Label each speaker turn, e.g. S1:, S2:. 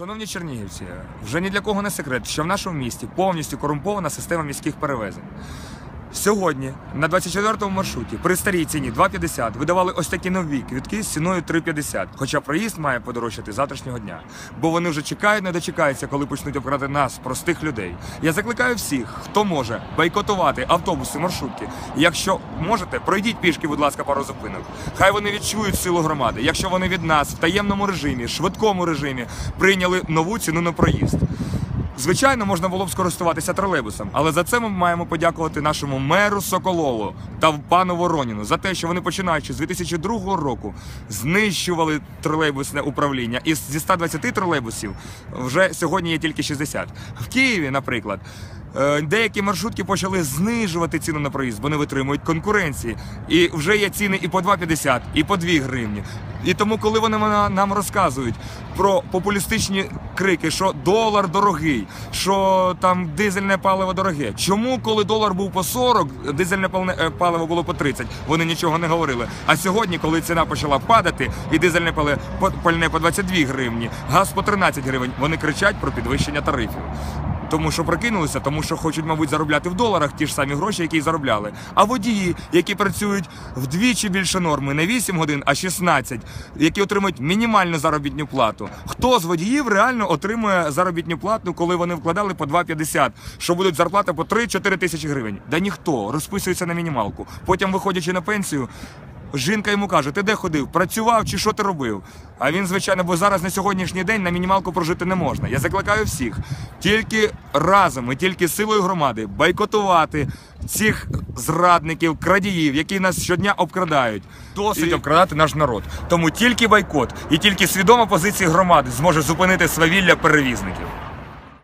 S1: Шановні чернігівці, вже ні для кого не секрет, що в нашому місті повністю корумпована система міських перевезень. Сьогодні на 24-му маршруті при старій ціні 2,50 видавали ось такі нові квітки з ціною 3,50. Хоча проїзд має подорожчати завтрашнього дня. Бо вони вже чекають, не дочекаються, коли почнуть обкрадати нас, простих людей. Я закликаю всіх, хто може бойкотувати автобуси, маршрутки. Якщо можете, пройдіть пішки, будь ласка, пару зупинок. Хай вони відчують силу громади. Якщо вони від нас в таємному режимі, швидкому режимі прийняли нову ціну на проїзд. Звичайно, можна було б скористуватися тролейбусом, але за це ми маємо подякувати нашому меру Соколову та пану Вороніну за те, що вони починаючи з 2002 року знищували тролейбусне управління. І зі 120 тролейбусів вже сьогодні є тільки 60. В Києві, наприклад. Е, Деякі маршрутки почали знижувати ціну на проїзд, бо не витримують конкуренції. І вже є ціни і по 2,50, і по 2 гривні. І тому, коли вони нам розказують про популістичні крики, що долар дорогий, що там дизельне паливо дороге. Чому, коли долар був по 40, дизельне е, паливо було по 30, вони нічого не говорили. А сьогодні, коли ціна почала падати, і дизельне пальне по 22 гривні, газ по 13 гривень, вони кричать про підвищення тарифів. Тому що прокинулися, тому що хочуть, мабуть, заробляти в доларах ті ж самі гроші, які й заробляли. А водії, які працюють вдвічі більше норми, не 8 годин, а 16, які отримують мінімальну заробітну плату. Хто з водіїв реально отримує заробітну плату, коли вони вкладали по 2,50, що будуть зарплата по 3-4 тисячі гривень? Да ніхто розписується на мінімалку. Потім, виходячи на пенсію. Жінка йому каже: ти де ходив? Працював чи що ти робив? А він, звичайно, бо зараз на сьогоднішній день на мінімалку прожити не можна. Я закликаю всіх тільки разом і тільки силою громади бойкотувати цих зрадників, крадіїв, які нас щодня обкрадають. Досить
S2: І-
S1: обкрадати наш народ. Тому тільки бойкот і тільки свідома позиція громади зможе зупинити свавілля перевізників.